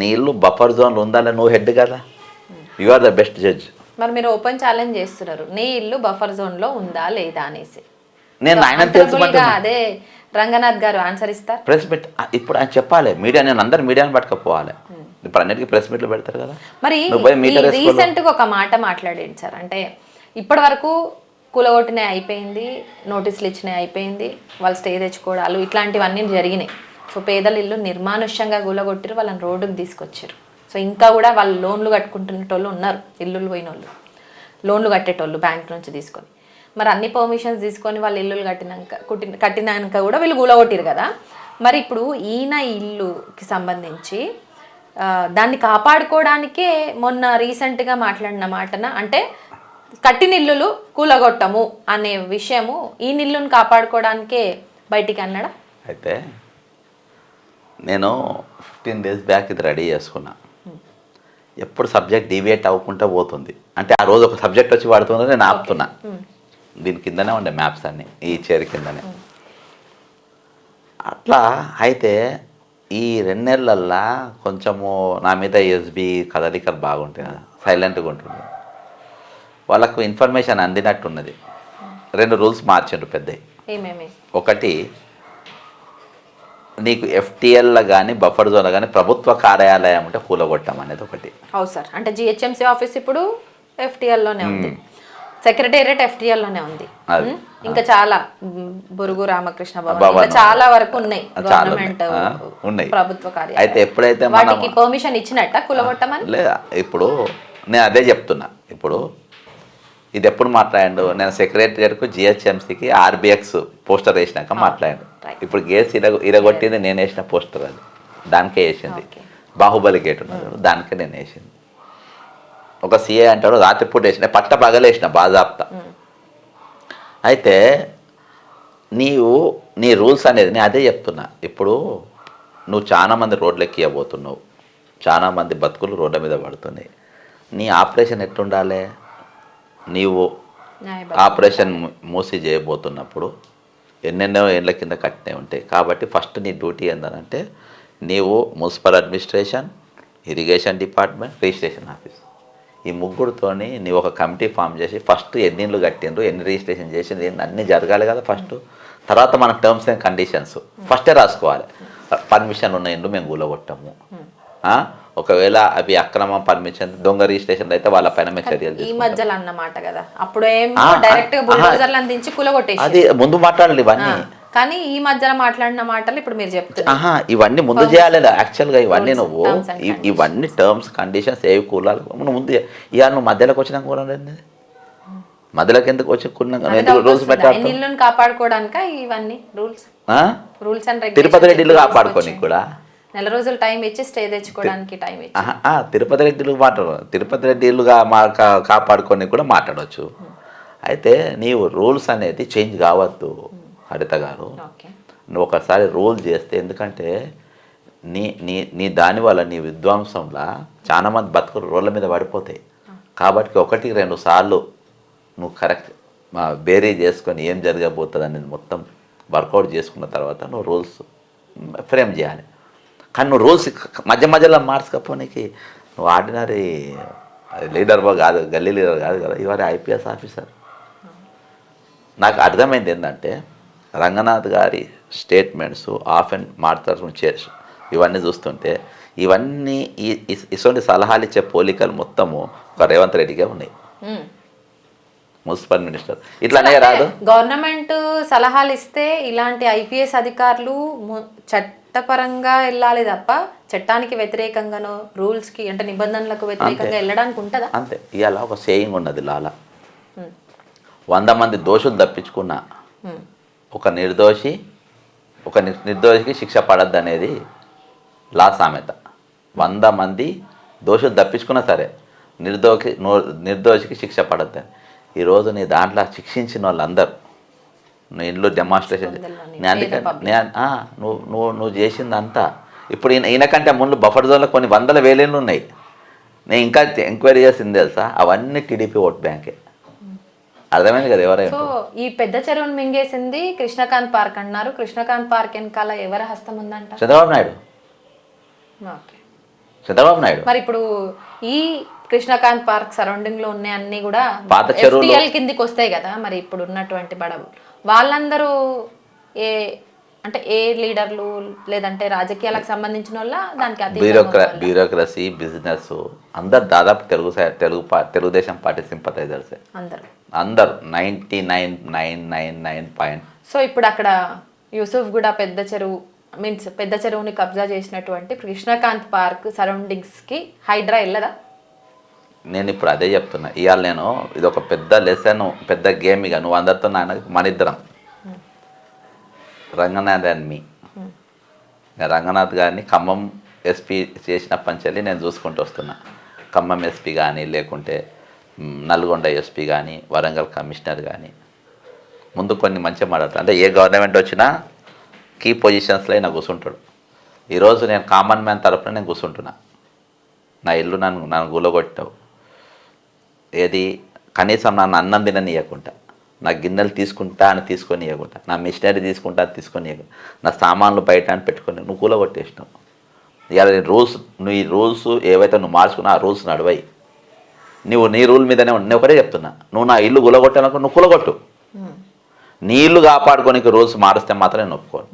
నీ ఇల్లు బఫర్ జోన్లో ఉందా? నువ్వు హెడ్ కదా. You are the best judge మరి మీరు ఓపెన్ ఛాలెంజ్ చేస్తున్నారు. నీ ఇల్లు బఫర్ జోన్లో ఉందా లేదా అనేసి. నేను ఆయన అదే రంగనాథ్ గారు ఆన్సర్ ఇస్తారు. ప్రెస్ మీట్ ఇప్పుడు ఆయన చెప్పాలి మీడియా నేను అందరు మీడియాని పట్టుకపోవాలి. ఇప్పుడు అన్నిటికీ ప్రెస్ మీట్లు పెడతారు కదా. మరి. రీసెంట్గా ఒక మాట మాట్లాడేది సార్. అంటే ఇప్పటి వరకు కూలగొట్టినే అయిపోయింది నోటీసులు ఇచ్చినాయి అయిపోయింది వాళ్ళు స్టే తెచ్చుకోవడాలు ఇట్లాంటివన్నీ జరిగినాయి. సో పేదల ఇల్లు నిర్మానుష్యంగా కూలగొట్టిరు వాళ్ళని రోడ్డుకు తీసుకొచ్చారు. సో ఇంకా కూడా వాళ్ళు లోన్లు కట్టుకుంటున్నటోళ్ళు ఉన్నారు ఇల్లులు పోయిన వాళ్ళు లోన్లు కట్టేటోళ్ళు బ్యాంక్ నుంచి తీసుకొని. మరి అన్ని పర్మిషన్స్ తీసుకొని వాళ్ళు ఇల్లులు కట్టినాక కుట్టిన కట్టినాక కూడా వీళ్ళు కూలగొట్టిరు కదా. మరి ఇప్పుడు ఈయన ఇల్లుకి సంబంధించి దాన్ని కాపాడుకోవడానికే మొన్న రీసెంట్గా మాట్లాడిన మాటన అంటే కట్టిన ఇల్లులు కూలగొట్టము అనే విషయము ఈ నిల్లును కాపాడుకోవడానికే బయటికి అన్నాడా? అయితే నేను ఫిఫ్టీన్ డేస్ బ్యాక్ ఇది రెడీ చేసుకున్నా. ఎప్పుడు సబ్జెక్ట్ డివియేట్ అవ్వకుండా పోతుంది. అంటే ఆ రోజు ఒక సబ్జెక్ట్ వచ్చి పడుతుందో నేను ఆపుతున్నా. దీని కిందనే ఉండే మ్యాప్స్ అన్ని ఈ చైర్ కిందనే. అట్లా అయితే ఈ రెండు నెలలల్లా కొంచెము నా మీద ఎస్బి కదలికలు బాగుంటాయి కదా సైలెంట్గా ఉంటుంది. వాళ్ళకు ఇన్ఫర్మేషన్ అందినట్టున్నది. రెండు రూల్స్ మార్చిండ్రు పెద్దవి ఒకటి నీకు ఎఫ్టిఎల్లో కానీ బఫర్ జోన్లో కానీ ప్రభుత్వ కార్యాలయం ఉంటే కూలగొట్టం అనేది ఒకటి. అవు సార్. అంటే జిహెచ్ఎంసీ ఆఫీస్ ఇప్పుడు FTL లోనే ఉంది. సెక్రటేరియట్లోనే ఉంది. ఇంకా చాలా బురుగు రామకృష్ణ భవన్ చాలా వరకు ఉన్నాయి. గవర్నమెంట్ ఉన్నాయి. ప్రభుత్వ అయితే కార్యాలయం ఎప్పుడైతే మనం వాటికి పర్మిషన్ ఇచ్చినట్ట కూలగొట్టమని? లేదా? ఇప్పుడు నేను అదే చెప్తున్నా. ఇప్పుడు ఇది ఎప్పుడు మాట్లాడాడు? నేను సెక్రటరియట్కు జిహెచ్ఎంసీకి ఆర్బిఎక్స్ పోస్టర్ వేసినాక మాట్లాడాడు. right. ఇప్పుడు గేట్స్ ఇరగ ఇరగొట్టింది నేను వేసిన పోస్టర్ అది. దానికే వేసింది. బాహుబలి గేట్ ఉన్నది. చూడు, దానికే నేను వేసింది. ఒక సీఏ అంటాడు రాత్రిపూట వేసిన పట్ట పగలేసిన బాజాప్తా. అయితే నీవు నీ రూల్స్ అనేది నేను అదే చెప్తున్నా. ఇప్పుడు నువ్వు చాలా మంది రోడ్లు ఎక్కియబోతున్నావు. చాలా మంది బతుకులు రోడ్ల మీద పడుతున్నాయి. నీ ఆపరేషన్ ఎట్టుండాలి నీవు ఆపరేషన్ మూసి చేయబోతున్నప్పుడు ఎన్నెన్నో ఏళ్ళ కింద కట్టినవి ఉంటాయి. కాబట్టి ఫస్ట్ నీ డ్యూటీ ఏంటంటే నీవు municipal administration irrigation department registration office. ఈ ముగ్గురుతోని నీవు ఒక కమిటీ ఫామ్ చేసి ఫస్ట్ ఎన్ని ఇళ్ళు కట్టిండ్రు ఎన్ని రిజిస్ట్రేషన్ చేసిండ్రు ఎన్ని అన్నీ జరగాలి కదా ఫస్ట్. తర్వాత మన టర్మ్స్ అండ్ కండిషన్స్. ఫస్టే రాసుకోవాలి. పర్మిషన్ ఉన్న ఇండ్లు మేము కూలగొట్టము? ఒకవేళ అవి అక్రమ పర్మిషన్ దొంగ రిజిస్ట్రేషన్ అయితే వాళ్ళ పైన చర్యలు ఈ. మధ్యలో అన్నమాట కదా. అప్పుడు ఏం డైరెక్ట్గా ఆ, బుల్డోజర్లు అందించి కూలగొట్టేసి అది ముందు మాట్లాడాలి ఇవన్నీ. కానీ ఈ మధ్యలో మాట్లాడిన మాటలు ఇప్పుడు మీరు చెప్తున్నారు. ఇవన్నీ ముందు చేయాలి యాక్చువల్గా ఇవన్నీ నువ్వు ఇవన్నీ టర్మ్స్ కండిషన్స్ ఏవి కూలాలి? నువ్వు ముందు ఇవాళ నువ్వు మధ్యలోకి వచ్చినాక కూడా మధ్యలోకి ఎందుకు వచ్చి రూల్స్ పెట్టాలి? కాపాడుకోవడానిక ఇవన్నీ? రూల్స్ రూల్స్ అండ్ తిరుపతి రెడ్డిలు కాపాడుకోనికి కూడా. నెల రోజులు టైం ఇచ్చి స్టే తెచ్చుకోవడానికి టైం ఇచ్చి. తిరుపతి రెడ్డిలు మాట్లాడు తిరుపతి రెడ్డిలుగా మా కాపాడుకొని కూడా మాట్లాడవచ్చు అయితే నీవు రూల్స్ అనేది చేంజ్ కావద్దు హరిత గారు. నువ్వు ఒకసారి రూల్ చేస్తే ఎందుకంటే నీ నీ నీ దాని వల్ల నీ విధ్వంసంలో చాలా మంది బతుకులు రోడ్ల మీద పడిపోతాయి. కాబట్టి ఒకటి రెండు సార్లు నువ్వు కరెక్ట్ బేరీ చేసుకొని ఏం జరగబోతుంది అనేది మొత్తం వర్కౌట్ చేసుకున్న తర్వాత నువ్వు రూల్స్ ఫ్రేమ్ చేయాలి. కానీ నువ్వు రూల్స్ మధ్య మధ్యలో మార్చుకపోనీకి నువ్వు ఆర్డినరీ లీడర్ కాదు గల్లీ లీడర్ కాదు కదా ఇవాళ ఐపీఎస్ ఆఫీసర్. నాకు అర్థమైంది ఏంటంటే రంగనాథ్ గారి స్టేట్మెంట్స్ ఆఫ్ అండ్ మాట్లాడుతూ ఇవన్నీ చూస్తుంటే ఇవన్నీ ఇటువంటి సలహాలు ఇచ్చే పోలికలు మొత్తము ఒక రేవంత్ రెడ్డిగా ఉన్నాయి. Municipal minister. ఇట్లానే రాదు? గవర్నమెంట్ సలహాలు ఇస్తే ఇలాంటి ఐపీఎస్ అధికారులు చట్టపరంగా వెళ్ళాలి తప్ప చట్టానికి వ్యతిరేకంగానో రూల్స్కి అంటే నిబంధనలకు వ్యతిరేకంగా వెళ్ళడానికి ఉంటుందా? అంతే. ఇవాళ ఒక సేయింగ్ ఉన్నది లాల. వంద మంది దోషులు తప్పించుకున్నా. ఒక నిర్దోషి ఒక నిర్- నిర్దోషికి శిక్ష పడద్దు అనేది లా సామెత. వంద మంది దోషులు తప్పించుకున్నా సరే నిర్దోషి నిర్దోషికి శిక్ష పడద్దని. ఈరోజు నీ దాంట్లో శిక్షించిన వాళ్ళందరూ ఇంట్లో డెమాన్స్ట్రేషన్ నువ్వు నువ్వు నువ్వు చేసిందంతా. ఇప్పుడు ఈయన ఈయనకంటే ముందు బఫర్ జోన్లో కొన్ని వందల వేలేళ్ళు ఉన్నాయి. నేను ఇంకా ఎంక్వైరీ చేసింది తెలుసా? అవన్నీ టీడీపీ ఓట్ బ్యాంకే. అర్థమైంది కదా ఎవరైనా సో ఈ పెద్ద చెరువును మింగేసింది కృష్ణకాంత్ పార్క్ అన్నారు. కృష్ణకాంత్ పార్క్ వెనకాల ఎవరి హస్తం ఉందంట? చంద్రబాబు నాయుడు. చంద్రబాబు నాయుడు. మరి ఇప్పుడు ఈ కృష్ణకాంత్ పార్క్ సరౌండింగ్లో ఉన్న అన్ని కూడా పాత FTL కిందికి వస్తాయి కదా మరి ఇప్పుడు ఉన్నటువంటి బడవు వాళ్ళందరూ ఏ అంటే ఏ లీడర్లు లేదంటే రాజకీయాలకు సంబంధించిన వాళ్ళ? దానికి బ్యూరోక్రా? బ్యూరోక్రసీ బిజినెస్ అందరు దాదాపు తెలుగు తెలుగు తెలుగుదేశం పార్టీ సింపతైజర్సే అందరూ. అందరు. Ninety nine nine nine nine point. So ఇప్పుడు అక్కడ యూసుఫ్ కూడా పెద్ద చెరువు మీన్స్ పెద్ద చెరువుని కబ్జా చేసినటువంటి కృష్ణకాంత్ పార్క్ సరౌండింగ్స్కి హైడ్రా వెళ్ళదా నేను ఇప్పుడు అదే చెప్తున్నా. ఇవాళ నేను ఇది ఒక పెద్ద లెసన్ పెద్ద గేమ్ ఇక. నువ్వు అందరితో నాయన మన ఇద్దరం. రంగనాథ్ అండ్ మీ రంగనాథ్ గారిని ఖమ్మం ఎస్పీ చేసిన పంచెల్లి నేను చూసుకుంటూ వస్తున్నా. ఖమ్మం ఎస్పీ కానీ లేకుంటే నల్గొండ ఎస్పీ కానీ వరంగల్ కమిషనర్ కానీ ముందు కొన్ని మంచిగా మాట్లాడతాను అంటే ఏ గవర్నమెంట్ వచ్చినా కీ పొజిషన్స్లో అయినా కూర్చుంటాడు ఈరోజు నేను కామన్ మ్యాన్ తరపున నేను కూర్చుంటున్నా నా ఇల్లు నన్ను నన్ను గులగొట్టావు ఏది? కనీసం నన్ను అన్నం తిననీయకుండా నా గిన్నెలు తీసుకుంటా అని తీసుకొని ఇవ్వకుండా నా మిషనరీ తీసుకుంటా అని తీసుకొని ఇవ్వకుండా నా సామాన్లు బయట అని పెట్టుకొని నువ్వు కూలగొట్టేసినావు. ఇవాళ నీ రూల్స్ నువ్వు ఈ రూల్స్ ఏవైతే నువ్వు మార్చుకున్నా ఆ రూల్స్ నడవై. నువ్వు నీ రూల్ మీదనే ఉండి నేను ఒకటే చెప్తున్నా. నువ్వు నా ఇల్లు గులగొట్టాలనుకో నువ్వు కూలగొట్టు. నీ ఇల్లు కాపాడుకోనికి రూల్స్ మారుస్తే మాత్రం నేను ఒప్పుకోను.